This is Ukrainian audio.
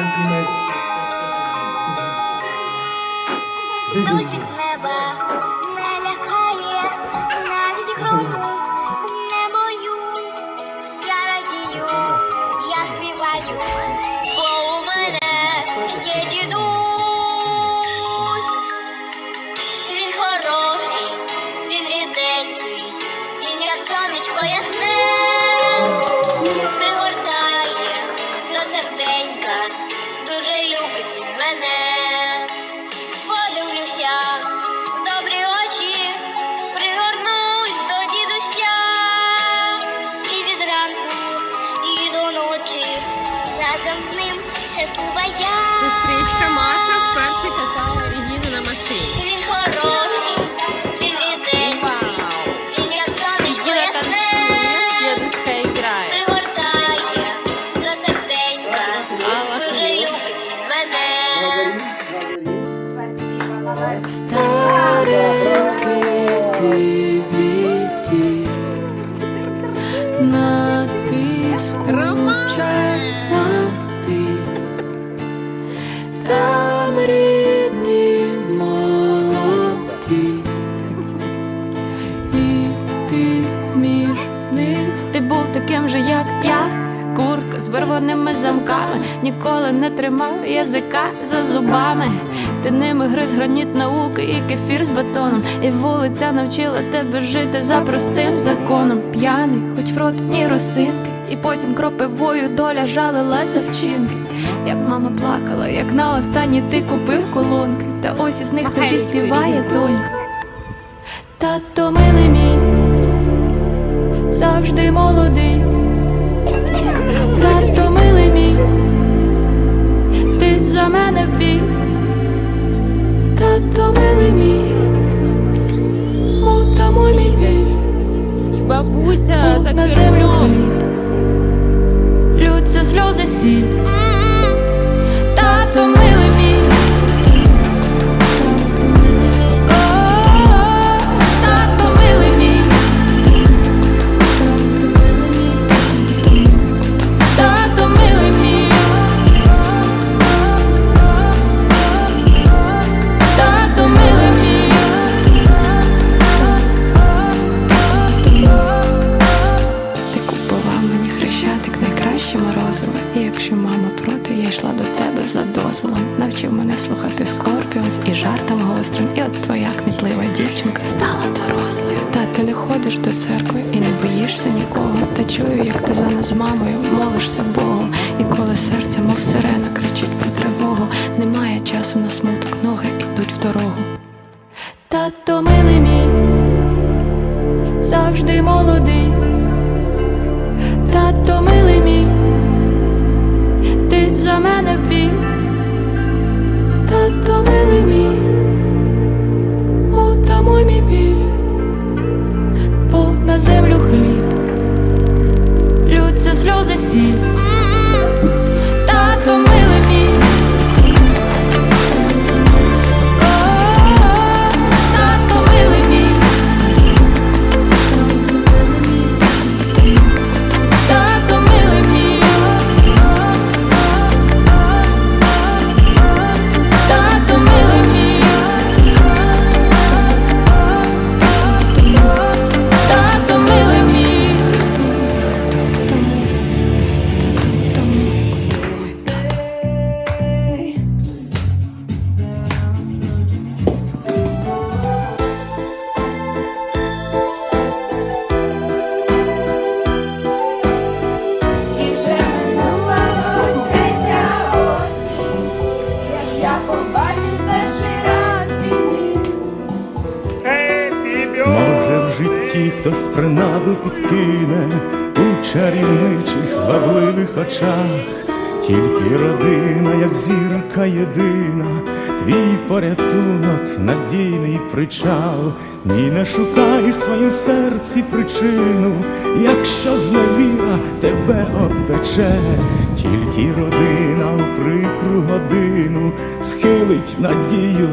Thank you, mate. Thank you. Старенький DVD на там рідні молоді, і ти між них. Ти був таким же, як я. Куртка з вирваними замками, ніколи не тримав язика за зубами. Ти ними гриз граніт науки і кефір з бетоном. І вулиця навчила тебе жити за простим законом. П'яний, хоч в рот ні росинки. І потім кропивою доля жалила за вчинки. Як мама плакала, як на останній ти купив колонки. Та ось із них тобі співає донька. Тато милий мій, завжди молодий. За мене в бій. Тато милий мій, утамуй мій біль, Бабуся, так на землю хліб. Лються сльози сіль. Навчив мене слухати скорпіус і жартом гострим. І от твоя кмітлива дівчинка стала дорослою. Та ти не ходиш до церкви і не боїшся нікого. Та чую, як ти за нас мамою молишся Богу. І коли серце, мов сирена, кричить про тривогу, немає часу на смуток, ноги ідуть в дорогу. Тато милий мій, завжди молодий. Може, в житті хтось принаду підкине у чарівничих звабливих очах, тільки родина, як зірка єдина, твій порятунок, надійний причал, ні не шукай в своїм серці причину, якщо зневіра тебе обпече, тільки родина у прикру годину схилить надію